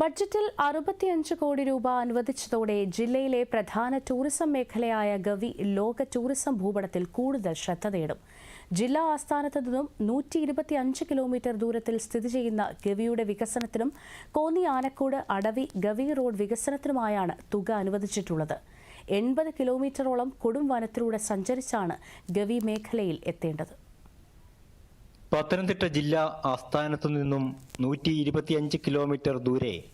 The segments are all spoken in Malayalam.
ബഡ്ജറ്റിൽ അറുപത്തിയഞ്ച് കോടി രൂപ അനുവദിച്ചതോടെ ജില്ലയിലെ പ്രധാന ടൂറിസം മേഖലയായ ഗവി ലോക ടൂറിസം ഭൂപടത്തിൽ കൂടുതൽ ശ്രദ്ധ നേടും. ജില്ലാ ആസ്ഥാനത്ത് നിന്നും നൂറ്റി ഇരുപത്തിയഞ്ച് കിലോമീറ്റർ ദൂരത്തിൽ സ്ഥിതി ചെയ്യുന്ന ഗവിയുടെ വികസനത്തിനും കോന്നി ആനക്കോട് അടവി ഗവി റോഡ് വികസനത്തിനുമായാണ് തുക അനുവദിച്ചിട്ടുള്ളത്. എൺപത് കിലോമീറ്ററോളം കൊടും വനത്തിലൂടെ സഞ്ചരിച്ചാണ് ഗവി മേഖലയിൽ എത്തേണ്ടത്. പത്തനംതിട്ട ജില്ലാ ആസ്ഥാനത്തു നിന്നും നൂറ്റി ഇരുപത്തിയഞ്ച് കിലോമീറ്റർ ദൂരെ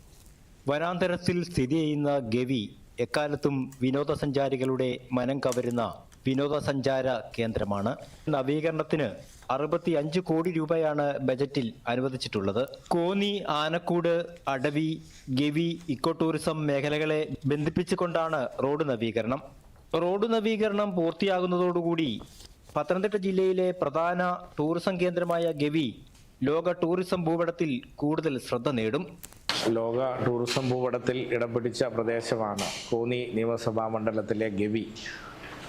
വനാന്തരത്തിൽ സ്ഥിതി ചെയ്യുന്ന ഗവി എക്കാലത്തും വിനോദസഞ്ചാരികളുടെ മനം കവരുന്ന വിനോദസഞ്ചാര കേന്ദ്രമാണ്. നവീകരണത്തിന് അറുപത്തി അഞ്ച് കോടി രൂപയാണ് ബജറ്റിൽ അനുവദിച്ചിട്ടുള്ളത്. കോന്നി ആനക്കൂട് അടവി ഗവി ഇക്കോ ടൂറിസം മേഖലകളെ ബന്ധിപ്പിച്ചുകൊണ്ടാണ് റോഡ് നവീകരണം. റോഡ് നവീകരണം പൂർത്തിയാകുന്നതോടുകൂടി പത്തനംതിട്ട ജില്ലയിലെ പ്രധാന ടൂറിസം കേന്ദ്രമായ ഗവി ലോക ടൂറിസം ഭൂപടത്തിൽ കൂടുതൽ ശ്രദ്ധ നേടും. ലോക ടൂറിസം ഭൂപടത്തിൽ ഇടം പിടിച്ച പ്രദേശമാണ് കോന്നി നിയമസഭാ മണ്ഡലത്തിലെ ഗവി.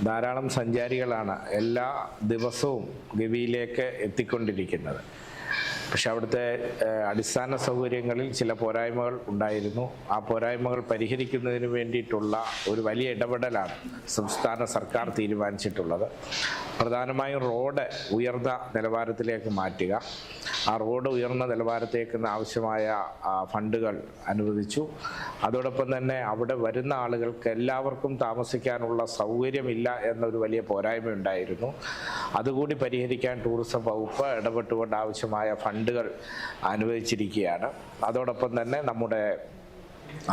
ധാരാളം സഞ്ചാരികളാണ് എല്ലാ ദിവസവും ഗവിയിലേക്ക് എത്തിക്കൊണ്ടിരിക്കുന്നത്. പക്ഷെ അവിടുത്തെ അടിസ്ഥാന സൗകര്യങ്ങളിൽ ചില പോരായ്മകൾ ഉണ്ടായിരുന്നു. ആ പോരായ്മകൾ പരിഹരിക്കുന്നതിന് വേണ്ടിയിട്ടുള്ള ഒരു വലിയ ഇടപെടലാണ് സംസ്ഥാന സർക്കാർ തീരുമാനിച്ചിട്ടുള്ളത്. പ്രധാനമായും റോഡ് ഉയർന്ന നിലവാരത്തിലേക്ക് മാറ്റുക. ആ റോഡ് ഉയർന്ന നിലവാരത്തേക്ക് ആവശ്യമായ ഫണ്ടുകൾ അനുവദിച്ചു. അതോടൊപ്പം തന്നെ അവിടെ വരുന്ന ആളുകൾക്ക് എല്ലാവർക്കും താമസിക്കാനുള്ള സൗകര്യമില്ല എന്നൊരു വലിയ പോരായ്മ ഉണ്ടായിരുന്നു. അതുകൂടി പരിഹരിക്കാൻ ടൂറിസം വകുപ്പ് ഇടപെട്ടുകൊണ്ട് ആവശ്യമായ ഫണ്ടുകൾ അനുവദിച്ചിരിക്കുകയാണ്. അതോടൊപ്പം തന്നെ നമ്മുടെ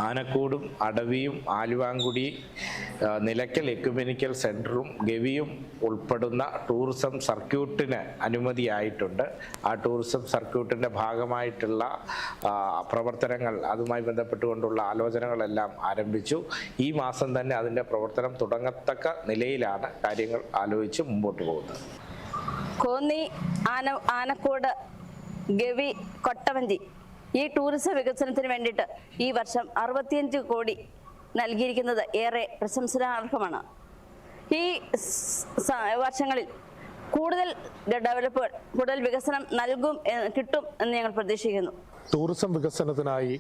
ആനക്കൂടും അടവിയും ആലുവാങ്കുടി നിലയ്ക്കൽ എക്യുമെനിക്കൽ സെന്ററും ഗവിയും ഉൾപ്പെടുന്ന ടൂറിസം സർക്യൂട്ടിന് അനുമതിയായിട്ടുണ്ട്. ആ ടൂറിസം സർക്യൂട്ടിന്റെ ഭാഗമായിട്ടുള്ള പ്രവർത്തനങ്ങൾ അതുമായി ബന്ധപ്പെട്ടുകൊണ്ടുള്ള ആലോചനകളെല്ലാം ആരംഭിച്ചു. ഈ മാസം തന്നെ അതിന്റെ പ്രവർത്തനം തുടങ്ങത്തക്ക നിലയിലാണ് കാര്യങ്ങൾ ആലോചിച്ച് മുമ്പോട്ട് പോകുന്നത്. കോന്നി ആന ആനക്കോട് ഗവി കൊട്ടവഞ്ചി. ഈ ടൂറിസം വികസനത്തിന് വേണ്ടിയിട്ട് ഈ വർഷം അറുപത്തിയഞ്ച് കോടി നൽകിയിരിക്കുന്നത് ഏറെ പ്രശംസനാർഹമാണ്. ഈ വർഷങ്ങളിൽ കൂടുതൽ ഡെവലപ്പ് കൂടുതൽ വികസനം നൽകും കിട്ടും എന്ന് ഞങ്ങൾ പ്രതീക്ഷിക്കുന്നു. ടൂറിസം വികസനത്തിനായി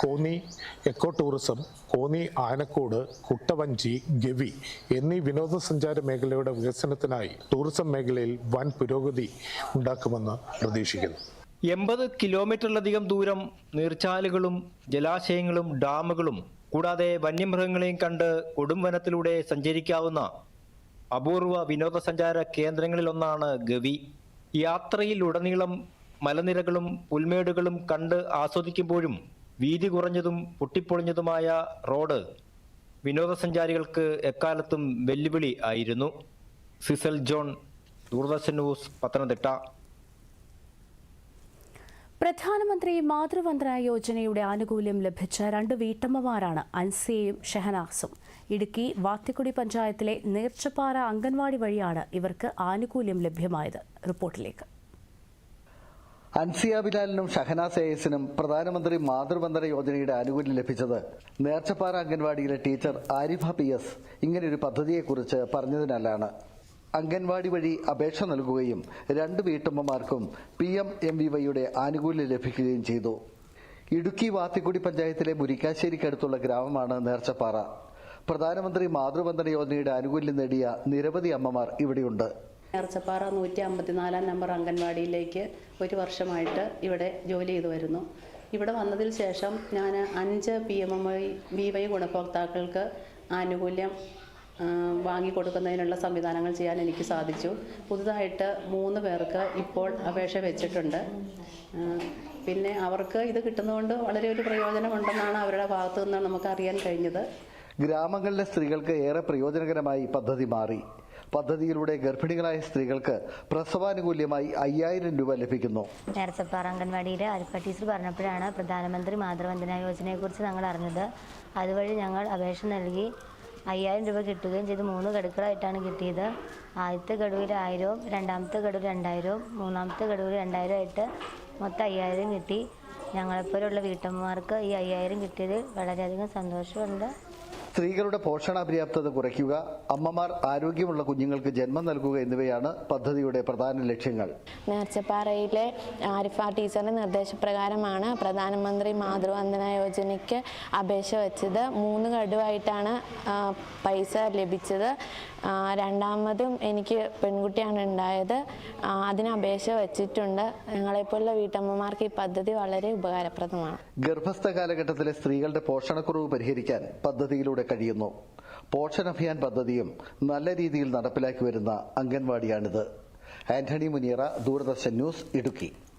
കോന്നി എക്കോ ടൂറിസം കോന്നി ആനക്കോട് കുട്ടവഞ്ചി ഗവി എന്നീ വിനോദസഞ്ചാര മേഖലയുടെ വികസനത്തിനായി ടൂറിസം മേഖലയിൽ വൻ പുരോഗതി ഉണ്ടാക്കുമെന്ന് പ്രതീക്ഷിക്കുന്നു. എൺപത് കിലോമീറ്ററിലധികം ദൂരം നീർച്ചാലുകളും ജലാശയങ്ങളും ഡാമുകളും കൂടാതെ വന്യമൃഗങ്ങളെയും കണ്ട് കൊടുംവനത്തിലൂടെ സഞ്ചരിക്കാവുന്ന അപൂർവ വിനോദസഞ്ചാര കേന്ദ്രങ്ങളിലൊന്നാണ് ഗവി. യാത്രയിലുടനീളം മലനിരകളും പുൽമേടുകളും കണ്ട് ആസ്വദിക്കുമ്പോഴും വീതി കുറഞ്ഞതും പൊട്ടിപ്പൊളിഞ്ഞതുമായ റോഡ് വിനോദസഞ്ചാരികൾക്ക് എക്കാലത്തും വെല്ലുവിളി ആയിരുന്നു. Cecil John Doordarshan news Pathanamthitta. പ്രധാനമന്ത്രി മാതൃവന്ദന യോജനയുടെ ആനുകൂല്യം ലഭിച്ച രണ്ട് വീട്ടമ്മമാരാണ് അൻസിയയും ഷെഹനാസും. ഇടുക്കി വാത്തിക്കുടി പഞ്ചായത്തിലെ നേർച്ചപ്പാറ അംഗൻവാടി വഴിയാണ് ഇവർക്ക് ആനുകൂല്യം ലഭ്യമായത്. റിപ്പോർട്ടിലേക്ക്. അൻസിയ ബിലാലിനും ഷഹനാസ് എസിനും പ്രധാനമന്ത്രി മാതൃവന്ദന യോജനയുടെ ആനുകൂല്യം ലഭിച്ചത് നേർച്ചപ്പാറ അംഗൻവാടിയിലെ ടീച്ചർ ആരിഫ പി എസ്. ഇങ്ങനെയൊരു പദ്ധതിയെക്കുറിച്ച് പറഞ്ഞതിനാലാണ്. അംഗൻവാടി വഴി അപേക്ഷ നൽകുകയും രണ്ട് വീട്ടമ്മമാർക്കും പി എം എം വി വൈയുടെ ആനുകൂല്യം ലഭിക്കുകയും ചെയ്തു. ഇടുക്കി വാത്തിക്കുടി പഞ്ചായത്തിലെ മുരിക്കാശ്ശേരിക്കടുത്തുള്ള ഗ്രാമമാണ് നേർച്ചപ്പാറ. പ്രധാനമന്ത്രി മാതൃവന്ദന യോജനയുടെ ആനുകൂല്യം നേടിയ നിരവധി അമ്മമാർ ഇവിടെയുണ്ട്. നേർച്ചപ്പാറ നൂറ്റി അമ്പത്തിനാലാം നമ്പർ അംഗൻവാടിയിലേക്ക് ഒരു വർഷമായിട്ട് ഇവിടെ ജോലി ചെയ്തു വരുന്നു. ഇവിടെ വന്നതിന് ശേഷം ഞാൻ അഞ്ച് P M M Y V Y ഗുണഭോക്താക്കൾക്ക് ആനുകൂല്യം വാങ്ങിക്കൊടുക്കുന്നതിനുള്ള സംവിധാനങ്ങൾ ചെയ്യാൻ എനിക്ക് സാധിച്ചു. പുതുതായിട്ട് മൂന്ന് പേർക്ക് ഇപ്പോൾ അപേക്ഷ വെച്ചിട്ടുണ്ട്. പിന്നെ അവർക്ക് ഇത് കിട്ടുന്നതുകൊണ്ട് വളരെ ഒരു പ്രയോജനമുണ്ടെന്നാണ് അവരുടെ ഭാഗത്തു നിന്ന് നമുക്ക് അറിയാൻ കഴിഞ്ഞത്. ഗ്രാമങ്ങളിലെ സ്ത്രീകൾക്ക് ഏറെ പ്രയോജനകരമായി പദ്ധതി മാറി. പദ്ധതിയിലൂടെ ഗർഭിണികളായ സ്ത്രീകൾക്ക് പ്രസവാനുകൂല്യമായി അയ്യായിരം രൂപ ലഭിക്കുന്നു. നേരച്ചപ്പാറ അംഗൻവാടിയിൽ ആരിഫ ടീച്ചർ പറഞ്ഞപ്പോഴാണ് പ്രധാനമന്ത്രി മാതൃവന്ദന യോജനയെക്കുറിച്ച് ഞങ്ങൾ അറിഞ്ഞത്. അതുവഴി ഞങ്ങൾ അപേക്ഷ നൽകി. അയ്യായിരം രൂപ കിട്ടുകയും ചെയ്തു. മൂന്ന് ഗഡുക്കളായിട്ടാണ് കിട്ടിയത്. ആദ്യത്തെ ഗഡുവിൽ ആയിരവും രണ്ടാമത്തെ ഗഡുവിൽ രണ്ടായിരവും മൂന്നാമത്തെ ഗഡുവിൽ രണ്ടായിരം ആയിട്ട് മൊത്തം അയ്യായിരം കിട്ടി. ഞങ്ങളെപ്പോലുള്ള വീട്ടമ്മമാർക്ക് ഈ അയ്യായിരം കിട്ടിയതിൽ വളരെയധികം സന്തോഷമുണ്ട്. സ്ത്രീകളുടെ പോഷണാപര്യാപ്തത കുറയ്ക്കുക അമ്മമാർ ആരോഗ്യമുള്ള കുഞ്ഞുങ്ങൾക്ക് ജന്മം നൽകുക എന്നിവയാണ് പദ്ധതിയുടെ പ്രധാന ലക്ഷ്യങ്ങൾ. നേർച്ചപ്പാറയിലെ ആരിഫ ടീച്ചറിന്റെ നിർദ്ദേശപ്രകാരമാണ് പ്രധാനമന്ത്രി മാതൃവന്ദന യോജനയ്ക്ക് അപേക്ഷ വെച്ചത്. മൂന്ന് ഗഡുവായിട്ടാണ് പൈസ ലഭിച്ചത്. രണ്ടാമതും എനിക്ക് പെൺകുട്ടിയാണ് ഉണ്ടായത്. അതിന് അപേക്ഷ വെച്ചിട്ടുണ്ട്. ഞങ്ങളെപ്പോലുള്ള വീട്ടമ്മമാർക്ക് ഈ പദ്ധതി വളരെ ഉപകാരപ്രദമാണ്. ഗർഭസ്ഥ കാലഘട്ടത്തിലെ സ്ത്രീകളുടെ പോഷണക്കുറവ് പരിഹരിക്കാൻ പദ്ധതിയിലൂടെ കഴിയുന്നു. പോഷൺ അഭിയാൻ പദ്ധതിയും നല്ല രീതിയിൽ നടപ്പിലാക്കി വരുന്ന അംഗൻവാടിയാണിത്. ആന്റണി മുനിയറ ദൂരദർശൻ ന്യൂസ് ഇടുക്കി.